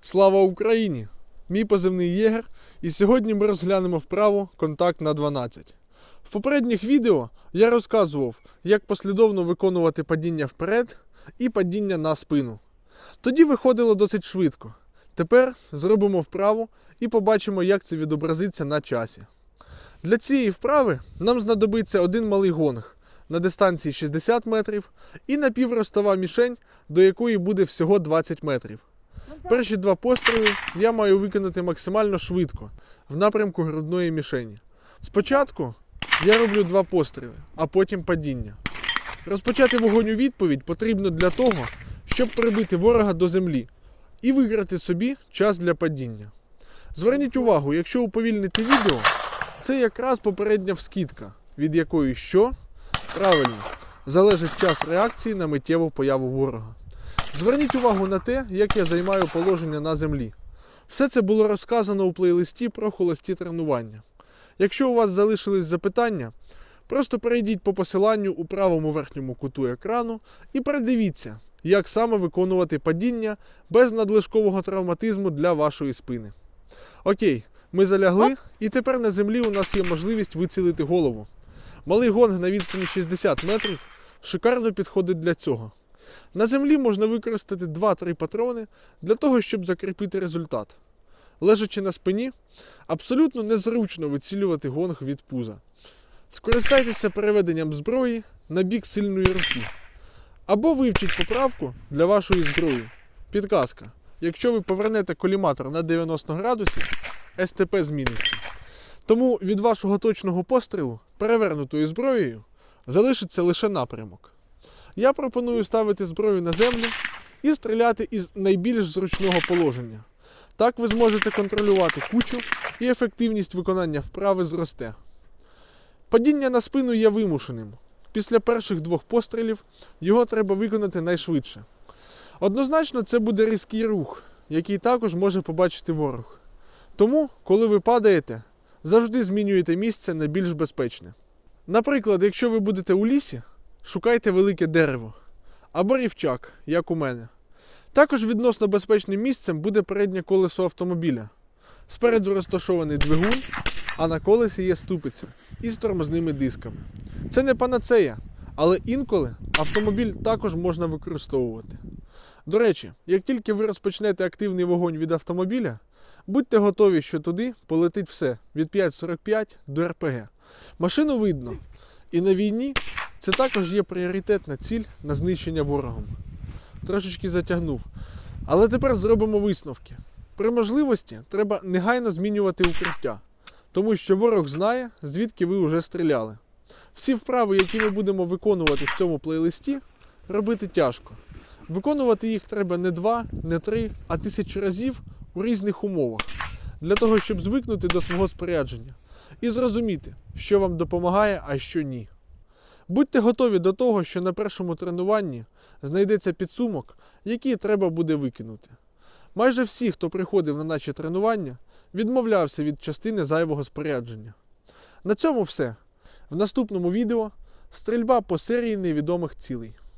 Слава Україні! Мій позивний Єгер, і сьогодні ми розглянемо вправу контакт на 12. В попередніх відео я розказував, як послідовно виконувати падіння вперед і падіння на спину. Тоді виходило досить швидко. Тепер зробимо вправу і побачимо, як це відобразиться на часі. Для цієї вправи нам знадобиться один малий гонг на дистанції 60 метрів і напівростова мішень, до якої буде всього 20 метрів. Перші два постріли я маю виконати максимально швидко в напрямку грудної мішені. Спочатку я роблю два постріли, а потім падіння. Розпочати вогонь у відповідь потрібно для того, щоб прибити ворога до землі і виграти собі час для падіння. Зверніть увагу, якщо уповільнити відео, це якраз попередня вскидка, від якої що? Правильно, залежить час реакції на миттєву появу ворога. Зверніть увагу на те, як я займаю положення на землі. Все це було розказано у плейлисті про холості тренування. Якщо у вас залишились запитання, просто перейдіть по посиланню у правому верхньому куту екрану і передивіться, як саме виконувати падіння без надлишкового травматизму для вашої спини. Окей, ми залягли, і тепер на землі у нас є можливість вицілити голову. Малий гонг на відстані 60 метрів шикарно підходить для цього. На землі можна використати 2-3 патрони для того, щоб закріпити результат. Лежачи на спині, абсолютно незручно вицілювати гонг від пуза. Скористайтеся переведенням зброї на бік сильної руки. Або вивчіть поправку для вашої зброї. Підказка. Якщо ви повернете коліматор на 90 градусів, СТП зміниться. Тому від вашого точного пострілу перевернутою зброєю залишиться лише напрямок. Я пропоную ставити зброю на землю і стріляти із найбільш зручного положення. Так ви зможете контролювати кучу і ефективність виконання вправи зросте. Падіння на спину є вимушеним. Після перших двох пострілів його треба виконати найшвидше. Однозначно, це буде різкий рух, який також може побачити ворог. Тому, коли ви падаєте, завжди змінюєте місце на більш безпечне. Наприклад, якщо ви будете у лісі, шукайте велике дерево або рівчак, як у мене. Також відносно безпечним місцем буде переднє колесо автомобіля. Спереду розташований двигун, а на колесі є ступиця із тормозними дисками. Це не панацея, але інколи автомобіль також можна використовувати. До речі, як тільки ви розпочнете активний вогонь від автомобіля, будьте готові, що туди полетить все від 5.45 до РПГ. Машину видно, і на війні це також є пріоритетна ціль на знищення ворогом. Трошечки затягнув. Але тепер зробимо висновки. При можливості треба негайно змінювати укриття, тому що ворог знає, звідки ви вже стріляли. Всі вправи, які ми будемо виконувати в цьому плейлисті, робити тяжко. Виконувати їх треба не два, не три, а тисячі разів у різних умовах, для того, щоб звикнути до свого спорядження і зрозуміти, що вам допомагає, а що ні. Будьте готові до того, що на першому тренуванні знайдеться підсумок, який треба буде викинути. Майже всі, хто приходив на наші тренування, відмовлявся від частини зайвого спорядження. На цьому все. В наступному відео стрільба по серії невідомих цілей.